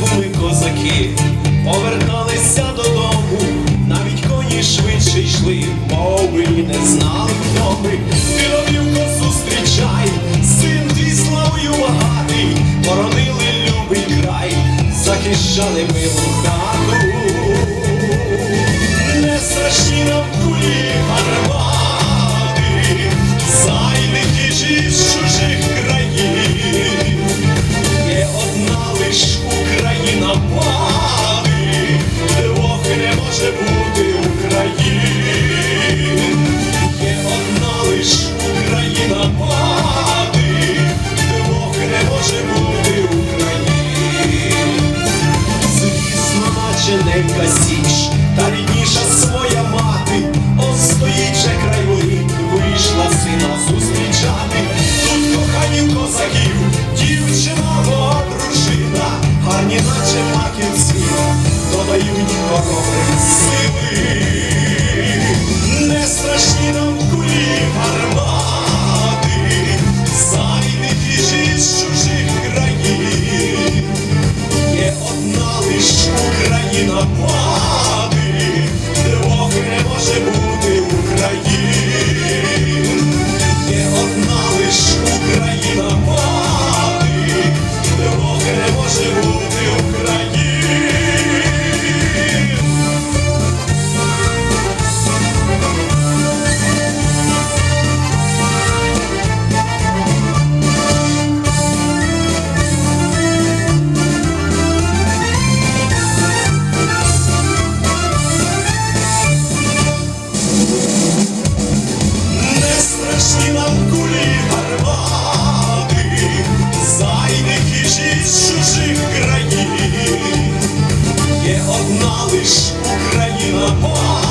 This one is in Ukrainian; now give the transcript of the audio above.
були козаки, поверталися додому, навіть коні швидше йшли, мови не знали мови. Ти ровівко зустрічай, син твій славою багатий, Боронили любий край, захищали ми лука. Ненька січ, та рідніша Україна Україна мати,